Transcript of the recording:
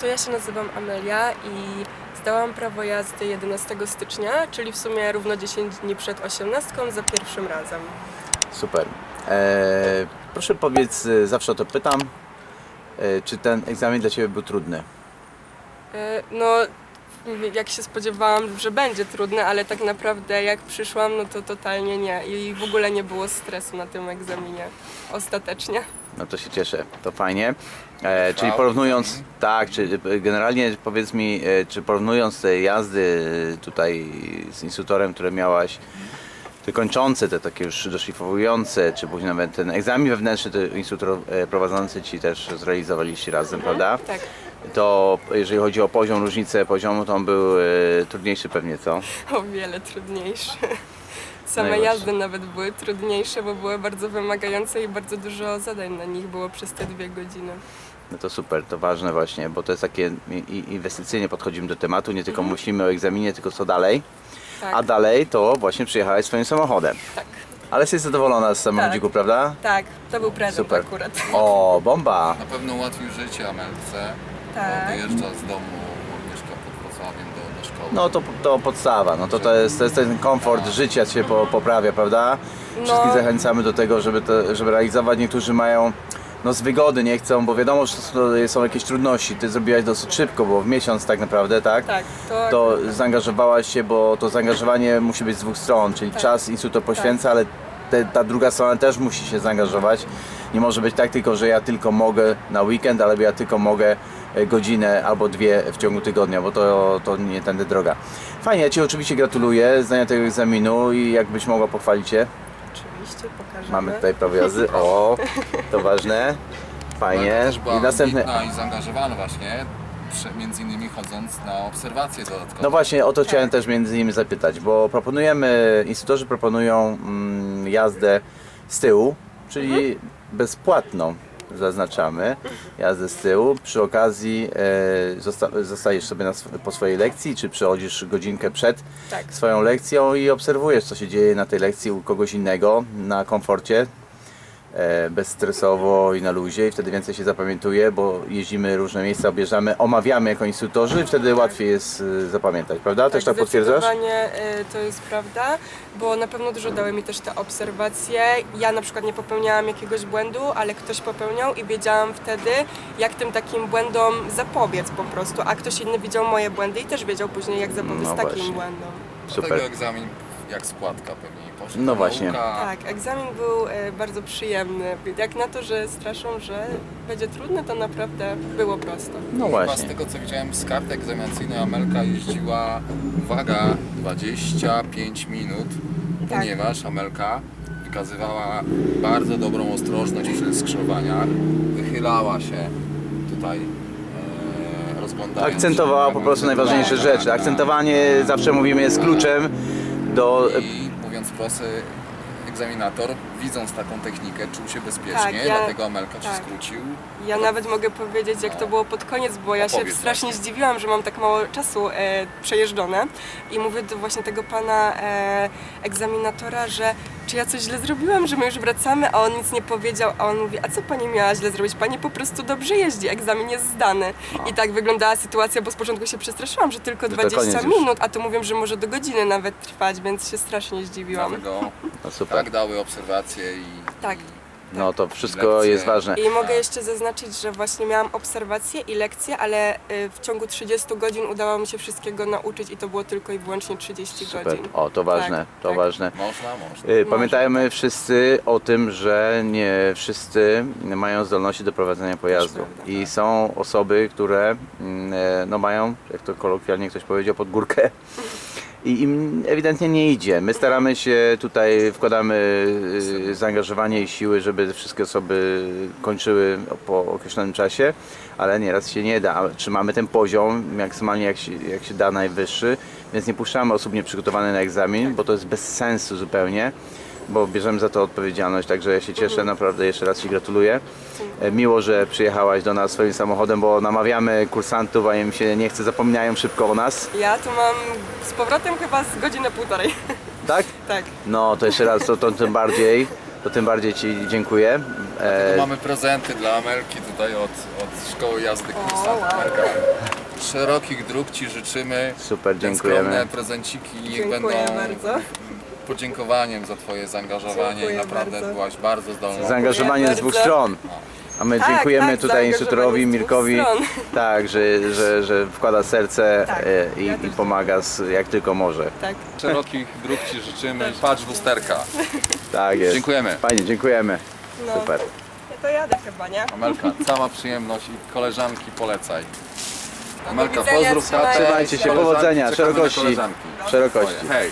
to ja się nazywam Amelia i zdałam prawo jazdy 11 stycznia, czyli w sumie równo 10 dni przed 18 za pierwszym razem. Super. E, proszę powiedz, e, zawsze o to pytam, e, czy ten egzamin dla Ciebie był trudny? E, No, jak się spodziewałam, że będzie trudne, ale tak naprawdę jak przyszłam, no to totalnie nie. I w ogóle nie było stresu na tym egzaminie. Ostatecznie. No to się cieszę, to fajnie. E, czyli porównując, tak, czy e, generalnie powiedz mi, e, czy porównując te jazdy e, tutaj z instruktorem, które miałaś, te kończące, te takie już doszlifowujące, czy później nawet ten egzamin wewnętrzny, to instruktor e, prowadzący Ci też zrealizowaliście razem, prawda? Tak, To jeżeli chodzi o poziom, różnicę poziomu, to on był e, trudniejszy pewnie, co? o wiele trudniejsze. Same jazdy nawet były trudniejsze, bo były bardzo wymagające i bardzo dużo zadań na nich było przez te dwie godziny. No to super, to ważne właśnie, bo to jest takie i- i- inwestycyjnie podchodzimy do tematu, nie tylko myślimy o egzaminie, tylko co dalej. Tak, A dalej to właśnie przyjechałaś swoim samochodem. tak, Ale jesteś zadowolona z samochodziku, prawda? tak. To był prezent Super. akurat. O, bomba! Na pewno ułatwił życie Amelce, Tak. bo wyjeżdża z domu, bo mieszka pod Wrocławiem do, do szkoły. No to, to podstawa, no to, to, jest, to jest ten komfort życia się po, poprawia, prawda? Wszystkich No. zachęcamy do tego, żeby, to, żeby realizować. Niektórzy mają no z wygody nie chcą, bo wiadomo, że to są jakieś trudności. Ty zrobiłaś dosyć szybko, bo w miesiąc tak naprawdę, tak? Tak, to, to zaangażowałaś się, bo to zaangażowanie musi być z dwóch stron, czyli Tak. czas instruktor poświęca, ale te, ta druga strona też musi się zaangażować. Nie może być tak tylko, że ja tylko mogę na weekend, ale ja tylko mogę e, godzinę albo dwie w ciągu tygodnia, bo to, to nie tędy droga. Fajnie, ja Ci oczywiście gratuluję zdania tego egzaminu i jakbyś mogła pochwalić się. oczywiście pokażemy. Mamy tutaj prawo jazdy, o, to ważne. Fajnie. I następny. ambitna i zaangażowana właśnie, między innymi chodząc na obserwacje dodatkowe. No właśnie, o to chciałem Tak. też między innymi zapytać, bo proponujemy, instruktorzy proponują mm, jazdę z tyłu, czyli Mhm. bezpłatną zaznaczamy, jazdę z tyłu. Przy okazji e, zosta zostajesz sobie na po swojej lekcji, czy przychodzisz godzinkę przed Tak. swoją lekcją i obserwujesz, co się dzieje na tej lekcji u kogoś innego, na komforcie, bezstresowo i na luzie i wtedy więcej się zapamiętuje, bo jeździmy różne miejsca, objeżdżamy, omawiamy jako instruktorzy i wtedy łatwiej jest e, zapamiętać, prawda? Też tak potwierdzasz? Zdecydowanie y, to jest prawda, bo na pewno dużo dały mi też te obserwacje. Ja na przykład nie popełniałam jakiegoś błędu, ale ktoś popełniał i wiedziałam wtedy, jak tym takim błędom zapobiec po prostu, a ktoś inny widział moje błędy i też wiedział później, jak zapobiec No takim właśnie. błędom. Dlatego Super. egzamin jak składka pewnie poszedł. No właśnie. Nauka, Tak, egzamin był y, bardzo przyjemny. Jak na to, że straszą, że będzie trudny, to naprawdę było prosto. No Chyba z właśnie. tego co widziałem z karty egzaminacyjnej Amelka jeździła, uwaga, 25 minut, Tak. ponieważ Amelka wykazywała bardzo dobrą ostrożność przy skrzyżowaniach, wychylała się tutaj e, rozglądając Akcentowała po prostu najważniejsze tak, rzeczy. tak. Akcentowanie zawsze mówimy jest kluczem do I mówiąc wprost, egzaminator widząc taką technikę czuł się bezpiecznie, Tak, ja- dlatego Amelka ci tak. skrócił. Ja nawet mogę powiedzieć, jak to było pod koniec, bo ja się Opowiedz strasznie właśnie. zdziwiłam, że mam tak mało czasu e, przejeżdżone i mówię do właśnie tego pana e, egzaminatora, że czy ja coś źle zrobiłam, że my już wracamy, a on nic nie powiedział, a on mówi, a co pani miała źle zrobić? Pani po prostu dobrze jeździ, egzamin jest zdany. I tak wyglądała sytuacja, bo z początku się przestraszyłam, że tylko Że to 20 koniec już. minut, a tu mówią, że może do godziny nawet trwać, więc się strasznie zdziwiłam. Dlatego No super. tak dały obserwacje i, Tak. No to wszystko Lekcje. jest ważne. I mogę jeszcze zaznaczyć, że właśnie miałam obserwacje i lekcje, ale y, w ciągu 30 godzin udało mi się wszystkiego nauczyć i to było tylko i wyłącznie 30 Super. godzin. O, to ważne, Tak, to tak. ważne. można, można. Y, Pamiętajmy wszyscy o tym, że nie wszyscy mają zdolności do prowadzenia pojazdu. prawda, I są osoby, które mm, e, no, mają, jak to kolokwialnie ktoś powiedział, pod górkę. I im ewidentnie nie idzie. My staramy się tutaj, wkładamy y, zaangażowanie i siły, żeby wszystkie osoby kończyły po określonym czasie, ale nieraz się nie da. Trzymamy ten poziom maksymalnie jak się, jak się da najwyższy, więc nie puszczamy osób nieprzygotowanych na egzamin, bo to jest bez sensu zupełnie bo bierzemy za to odpowiedzialność, także ja się cieszę, naprawdę jeszcze raz Ci gratuluję. E, Miło, że przyjechałaś do nas swoim samochodem, bo namawiamy kursantów, a im się nie chce, zapominają szybko o nas, Ja tu mam z powrotem chyba z godzinę półtorej. tak? tak. No to jeszcze raz, to, to tym bardziej, to tym bardziej Ci dziękuję. E, Mamy prezenty dla Amelki tutaj. od, od szkoły jazdy wow. Marka. Szerokich dróg Ci życzymy. Super, Te dziękujemy. Skromne prezenciki niech Dziękuję będą bardzo. Podziękowaniem za Twoje zaangażowanie Dziękuję i naprawdę bardzo. byłaś bardzo zdolną. Zaangażowanie z bardzo. dwóch stron. A my Tak, dziękujemy tak, tutaj instruktorowi zaangażowanie z dwóch Mirkowi, stron. tak, że, że, że wkłada serce Tak, e, i, ja i też pomaga z, jak tylko może. Tak. Szerokich dróg Ci życzymy. Patrz w lusterka. Tak jest. Dziękujemy. Fajnie, dziękujemy. No. Super. Ja to jadę chyba, nie? Amelka, cała przyjemność i koleżanki polecaj. Amelka, widzenia, pozdrów trzymajcie się, powodzenia, szerokości. Szerokości. Hej.